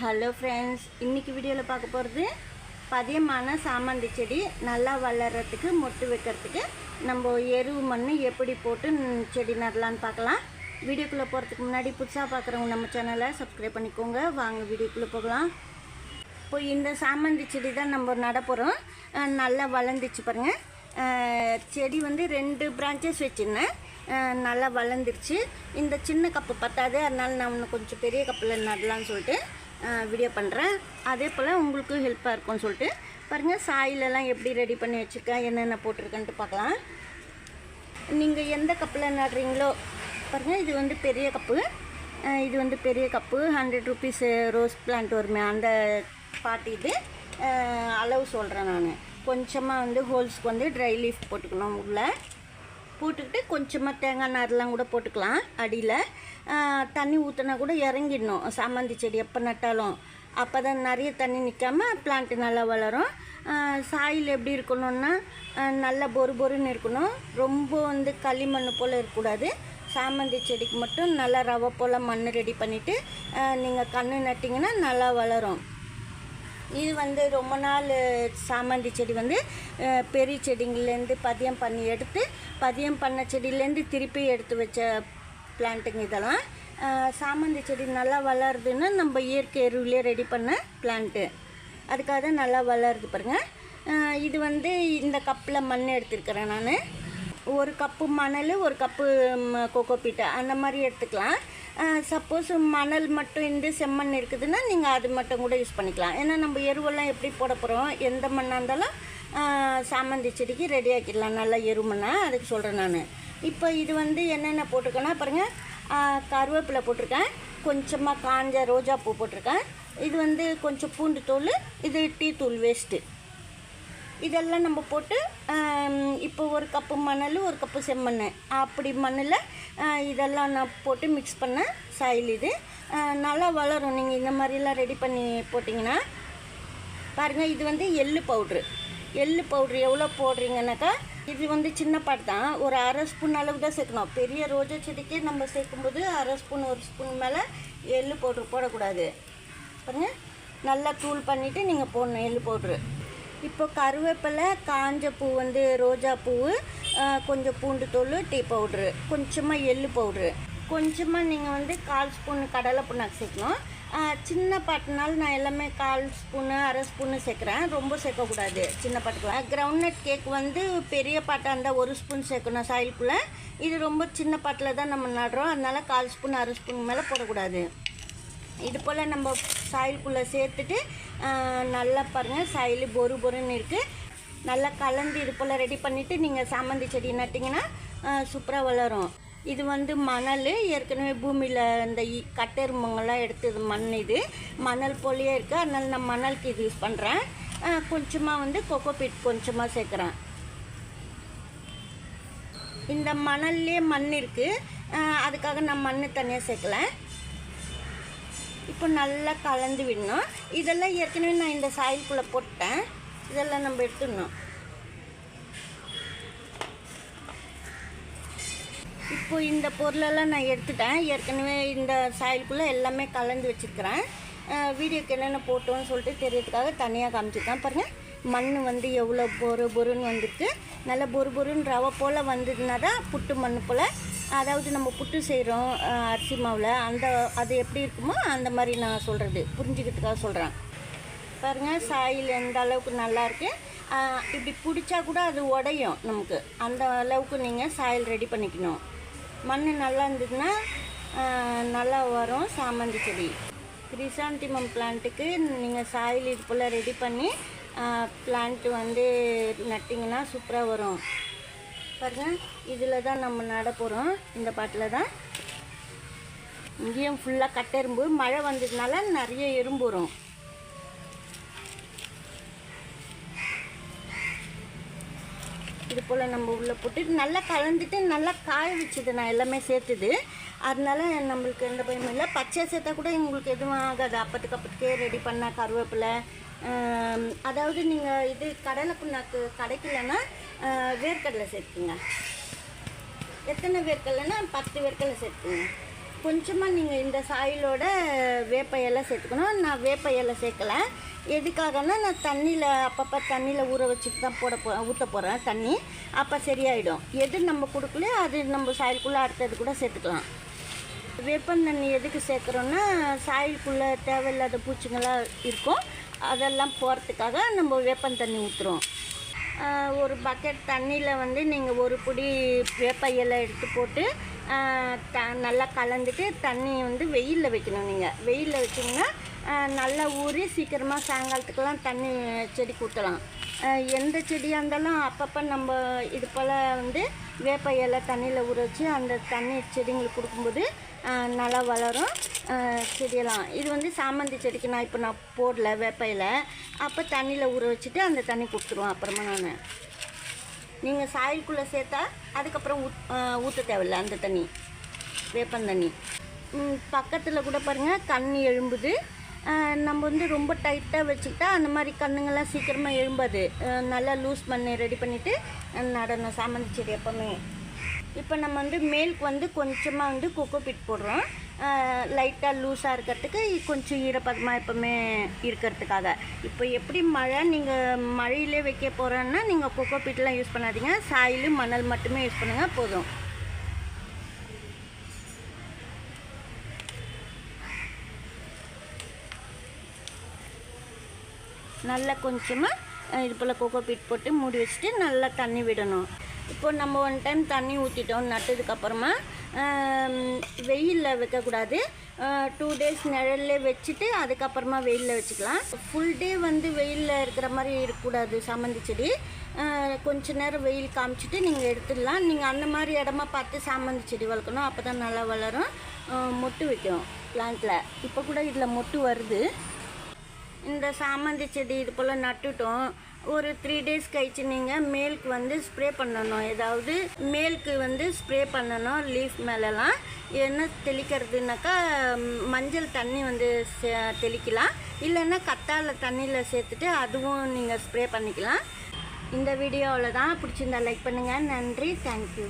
Hello friends இன்றைக்கி வீடியோவில் பார்க்க போகிறது பதியமான சாமந்தி செடி. நல்லா வளர்கிறதுக்கு மொட்டு வைக்கிறதுக்கு நம்ம எரு மண் எப்படி போட்டு செடி நடலான்னு பார்க்கலாம். வீடியோக்குள்ளே போகிறதுக்கு முன்னாடி புதுசாக பார்க்குறவங்க நம்ம சேனலை சப்ஸ்கிரைப் பண்ணிக்கோங்க. வாங்க வீடியோக்குள்ளே போகலாம். இப்போ இந்த சாமந்தி செடி தான் நம்ம நட போகிறோம் நல்லா வளர்ந்துச்சு பாருங்கள் செடி வந்து ரெண்டு பிரான்ச்சஸ் வச்சுருந்தேன். நல்லா வளர்ந்துருச்சு. இந்த சின்ன கப்பு பத்தாது. அதனால் நான் இன்னும் கொஞ்சம் பெரிய கப்பில் நடலான்னு சொல்லிட்டு வீடியோ பண்ணுறேன் அதே போல் உங்களுக்கும் ஹெல்ப்பாக இருக்கும்னு சொல்லிட்டு பாருங்கள் சாயிலெல்லாம் எப்படி ரெடி பண்ணி வச்சுருக்கேன் என்னென்ன போட்டிருக்கேன்ட்டு பார்க்கலாம். நீங்கள் எந்த கப்பில் நடுறீங்களோ பாருங்கள் இது வந்து பெரிய கப்பு இது வந்து பெரிய cup hundred rupees rose plant வருமே அந்த பாட்டி இது. அளவு சொல்கிறேன் நான். கொஞ்சமாக வந்து ஹோல்ஸ்க்கு வந்து ட்ரை லீஃப் போட்டுக்கணும் உள்ளே. போட்டுக்கிட்டு கொஞ்சமாக தேங்காய் நார்லாம் கூட போட்டுக்கலாம் அடியில். தண்ணி ஊற்றினா கூட இறங்கிடணும். சாமந்தி செடி எப்போ நட்டாலும். அப்போ தான் நிறைய தண்ணி நிற்காம பிளான்ட் நல்லா வளரும். சாயில் எப்படி இருக்கணும்னா நல்லா பொறு பொறுன்னு இருக்கணும். ரொம்ப வந்து களிமண் போல் இருக்கக்கூடாது. சாமந்தி செடிக்கு மட்டும் நல்லா ரவை போல் மண் ரெடி பண்ணிவிட்டு நீங்கள் கன்று நட்டிங்கன்னா நல்லா வளரும். இது வந்து ரொம்ப நாள் சாமந்தி செடி வந்து பெரிய செடிங்கள்லேருந்து பதியம் பண்ணி எடுத்து பதியம் பண்ண செடியிலேருந்து திருப்பி எடுத்து வச்ச பிளான்ட்டுங்க இதெல்லாம். சாமந்தி செடி நல்லா வளருதுன்னா நம்ம இயற்கை எருவிலே ரெடி பண்ண பிளான்ட்டு. அதுக்காக தான் நல்லா வளருது பாருங்கள் இது வந்து இந்த கப்பில் மண் எடுத்திருக்கிறேன் நான். ஒரு கப்பு மணல் ஒரு கப்பு கோகோ பீட்டை அந்த மாதிரி எடுத்துக்கலாம். சப்போஸ் மணல் மட்டும் இந்த செம்மண் இருக்குதுன்னா நீங்கள் அது மட்டும் கூட யூஸ் பண்ணிக்கலாம். ஏன்னா நம்ம எருவெல்லாம் எப்படி போட போகிறோம் எந்த மண்ணாக இருந்தாலும் சாமந்தி செடிக்கு ரெடி ஆக்கிடலாம். நல்லா எருமண்ணா அதுக்கு சொல்கிறேன் நான். இப்போ இது வந்து என்னென்ன போட்டிருக்கேன்னா பாருங்கள் கருவேப்பிலை போட்டிருக்கேன். கொஞ்சமாக காஞ்ச ரோஜா பூ போட்டிருக்கேன். இது வந்து கொஞ்சம் பூண்டு தூள் இது டீ தூள் வேஸ்ட்டு இதெல்லாம் நம்ம போட்டு இப்போ ஒரு கப்பு மணல் ஒரு கப்பு செம்மண் அப்படி மண்ணில் இதெல்லாம் நான் போட்டு மிக்ஸ் பண்ண சாயில் இது. நல்லா வளரும். நீங்கள் இந்த மாதிரிலாம் ரெடி பண்ணி போட்டிங்கன்னா பாருங்கள் இது வந்து எள்ளு பவுட்ரு எள்ளு பவுட்ரு எவ்வளோ போடுறீங்கன்னாக்கா இது வந்து சின்ன பாட்டு தான். ஒரு அரை ஸ்பூன் அளவு தான் சேர்க்கணும். பெரிய ரோஜா செடிக்கு நம்ம சேர்க்கும்போது அரை ஸ்பூன் ஒரு ஸ்பூன் மேலே எள்ளு பவுட்ரு போடக்கூடாது. பாருங்கள் நல்லா தூள் பண்ணிவிட்டு நீங்கள் போடணும் எள்ளு பவுட்ரு இப்போ கருவேப்பிலை காஞ்ச பூ வந்து ரோஜா பூ கொஞ்சம் பூண்டு தூள் டீ பவுட்ரு கொஞ்சமாக எள்ளு பவுட்ரு. கொஞ்சமாக நீங்கள் வந்து கால் ஸ்பூன் கடலை புண்ணாக்கு சேர்க்கணும். சின்ன பாட்டுனால நான் எல்லாமே கால் ஸ்பூனு அரை ஸ்பூனு சேர்க்குறேன். ரொம்ப சேர்க்கக்கூடாது சின்ன பாட்டுக்குலாம் கிரவுண்ட்நட் கேக் வந்து பெரிய பாட்டாக இருந்தால் ஒரு ஸ்பூன் சேர்க்கணும் சாயிலுக்குள்ளே இது ரொம்ப சின்ன பாட்டில் தான் நம்ம நடுறோம். அதனால் கால் ஸ்பூன் அரை ஸ்பூன் மேலே போடக்கூடாது. இது போல் நம்ம சாயிலுக்குள்ளே சேர்த்துட்டு நல்லா பாருங்கள் சாயில் பொறு பொறுன்னு இருக்குது நல்லா கலந்து இது போல் ரெடி பண்ணிவிட்டு நீங்கள் சாமந்தி செடி நட்டிங்கன்னா சூப்பராக வளரும். இது வந்து மணல் ஏற்கனவே பூமியில் இந்த இ- கட்டெருமங்கள்லாம் எடுத்தது மண் இது. மணல் போலயே இருக்குது அதனால் நான் மணலுக்கு இது யூஸ் பண்ணுறேன் கொஞ்சமாக வந்து கொக்கோ பீட் கொஞ்சமாக சேர்க்குறேன். இந்த மணல்லே மண் இருக்குது அதுக்காக நான் மண் தனியாக சேர்க்கலை. இப்போ நல்லா கலந்து விடணும். இதெல்லாம் ஏற்கனவே நான் இந்த சாயலுக்குள்ளே போட்டேன். இதெல்லாம் நம்ம எடுத்துடணும். இப்போ இந்த பொருளெல்லாம் நான் எடுத்துட்டேன். ஏற்கனவே இந்த சாயலுக்குள்ளே எல்லாமே கலந்து வச்சுருக்கிறேன். வீடியோக்கு என்னென்ன போட்டோன்னு சொல்லிட்டு தெரியறதுக்காக தனியாக காமிச்சிருக்கேன். பாருங்கள் மண் வந்து எவ்வளோ பொறு பொருன்னு வந்துருக்கு. நல்லா பொறு பொருன்னு ரவை போல் வந்ததுனா தான் புட்டு மண் போல் அதாவது நம்ம புட்டு செய்கிறோம் அரிசி மாவில். அந்த அது எப்படி இருக்குமோ அந்த மாதிரி நான் சொல்கிறது புரிஞ்சுக்கிறதுக்காக சொல்கிறேன் பாருங்கள் சாயில் எந்த அளவுக்கு நல்லாயிருக்கு இப்படி பிடிச்சா கூட அது உடையும் நமக்கு. அந்த அளவுக்கு நீங்கள் சாயில் ரெடி பண்ணிக்கணும். மண் நல்லா இருந்ததுன்னா நல்லா வரும் சாமந்தி செடி. கிரிசாந்திமம் பிளான்ட்டுக்கு நீங்கள் சாயில் இது போல் ரெடி பண்ணி பிளான்ட்டு வந்து நட்டிங்கன்னா சூப்பராக வரும். பாருங்க இதில் தான் நம்ம நட போகிறோம் இந்த பாட்டில் தான். இங்கேயும் ஃபுல்லாக கட்டெரும்பு மழை வந்ததுனால நிறைய எறும்பு வரும். இது போல் நம்ம உள்ளே போட்டு நல்லா கலந்துட்டு நல்லா காய வச்சுது நான் எல்லாமே சேர்த்துது. அதனால நம்மளுக்கு எந்த பயமும் இல்லை. பச்சை சேர்த்தா கூட உங்களுக்கு எதுவும் ஆகாது. அப்பத்துக்கு அப்பத்துக்கே ரெடி பண்ண கருவேப்பிலை அதாவது நீங்கள் இது கடலை புண்ணாக்கு கிடைக்கலன்னா வேர்க்கடலை சேர்த்துங்க எத்தனை வேர்க்கடலைன்னா பத்து வேர்க்கடலை சேர்த்துங்க கொஞ்சமாக நீங்கள் இந்த சாயிலோட வேப்ப இலை சேர்த்துக்கணும். நான் வேப்ப இலை சேர்க்கல. எதுக்காகன்னா நான் தண்ணியில் அப்பப்போ தண்ணியில் ஊற வச்சுட்டு தான் போட போ ஊற்ற போகிறேன் தண்ணி. அப்போ சரியாயிடும். எது நம்ம கொடுக்கலையோ அது நம்ம சாயலுக்குள்ளே அடுத்தது கூட சேர்த்துக்கலாம். வேப்பந்தண்ணி எதுக்கு சேர்க்குறோன்னா சாயலுக்குள்ளே தேவையில்லாத பூச்சிங்களாக இருக்கும். அதெல்லாம் போகிறதுக்காக நம்ம வேப்பந்தண்ணி ஊற்றுறோம் ஒரு பக்கெட் தண்ணியில் வந்து நீங்கள் ஒரு பிடி வேப்ப இலை எடுத்து போட்டு த நல்லா கலந்துட்டு தண்ணி வந்து வெயிலில் வைக்கணும் நீங்கள் வெயிலில் வச்சிங்கன்னா நல்லா ஊறி சீக்கிரமாக சாயங்காலத்துக்கெல்லாம் தண்ணி செடி ஊற்றலாம் எந்த செடியாக இருந்தாலும் அப்பப்போ நம்ம இது போல் வந்து வேப்ப இலை தண்ணியில் ஊற வச்சு அந்த தண்ணி செடிங்களுக்கு கொடுக்கும்போது நல்லா வளரும். செடியெல்லாம். இது வந்து சாமந்தி செடிக்கு நான் இப்போ நான் போடல வேப்பையில். அப்போ தண்ணியில் ஊற வச்சுட்டு அந்த தண்ணி கொடுத்துருவோம் அப்புறமா நான். நீங்கள் சாயலுக்குள்ளே சேர்த்தா அதுக்கப்புறம் ஊத் ஊற்ற தேவையில்ல அந்த தண்ணி வேப்பந்தண்ணி பக்கத்தில் கூட பாருங்கள் கண் எழும்புது. நம்ம வந்து ரொம்ப டைட்டாக வச்சுக்கிட்டா அந்த மாதிரி கண்ணுங்கள்லாம் சீக்கிரமாக எழும்பாது. நல்லா லூஸ் பண்ணி ரெடி பண்ணிவிட்டு நடணும் சாமந்தி செடி எப்போவுமே. இப்போ நம்ம வந்து மேலுக்கு வந்து கொஞ்சமாக வந்து கொக்கோ பிட் போடுறோம். லைட்டாக லூஸாக இருக்கிறதுக்கு கொஞ்சம் ஈரப்பதமாக எப்போவுமே இருக்கிறதுக்காக. இப்போ எப்படி மழை நீங்கள் மழையிலே வைக்க போகிறோன்னா நீங்கள் கொக்கோ பிட்லாம் யூஸ் பண்ணாதீங்க. சாயில் மணல் மட்டுமே யூஸ் பண்ணுங்கள் போதும். நல்லா கொஞ்சமாக இது போல் கொக்கோ பீட் போட்டு மூடி வச்சுட்டு நல்லா தண்ணி விடணும். இப்போ நம்ம ஒன் டைம் தண்ணி ஊற்றிட்டோம் நட்டதுக்கப்புறமா வெயிலில் வைக்கக்கூடாது. டூ டேஸ் நிழல்ல வச்சுட்டு அதுக்கப்புறமா வெயிலில் வச்சுக்கலாம். ஃபுல் டே வந்து வெயிலில் இருக்கிற மாதிரி இருக்கக்கூடாது சாமந்தி செடி. கொஞ்ச நேரம் வெயில் காமிச்சிட்டு நீங்கள் எடுத்துடலாம். நீங்கள் அந்த மாதிரி இடமா பார்த்து சாமந்தி செடி வளர்க்கணும். அப்போ தான் நல்லா வளரும். மொட்டு வைக்கும் பிளான்ட்டில் இப்போ கூட இதில் மொட்டு வருது. இந்த சாமந்தி செடி இது போல் நட்டுட்டோம். ஒரு த்ரீ டேஸ் கழிச்சு நீங்கள் மேலுக்கு வந்து ஸ்ப்ரே பண்ணணும். ஏதாவது மேலுக்கு வந்து ஸ்ப்ரே பண்ணணும் லீஃப் மேலெலாம். என்ன தெளிக்கிறதுனாக்கா மஞ்சள் தண்ணி வந்து தெளிக்கலாம். இல்லைன்னா கத்தாழை தண்ணியில் சேர்த்துட்டு அதுவும் நீங்கள் ஸ்ப்ரே பண்ணிக்கலாம். இந்த வீடியோ அவ்வளோதான் பிடிச்சிருந்தா லைக் பண்ணுங்கள் நன்றி. தேங்க்யூ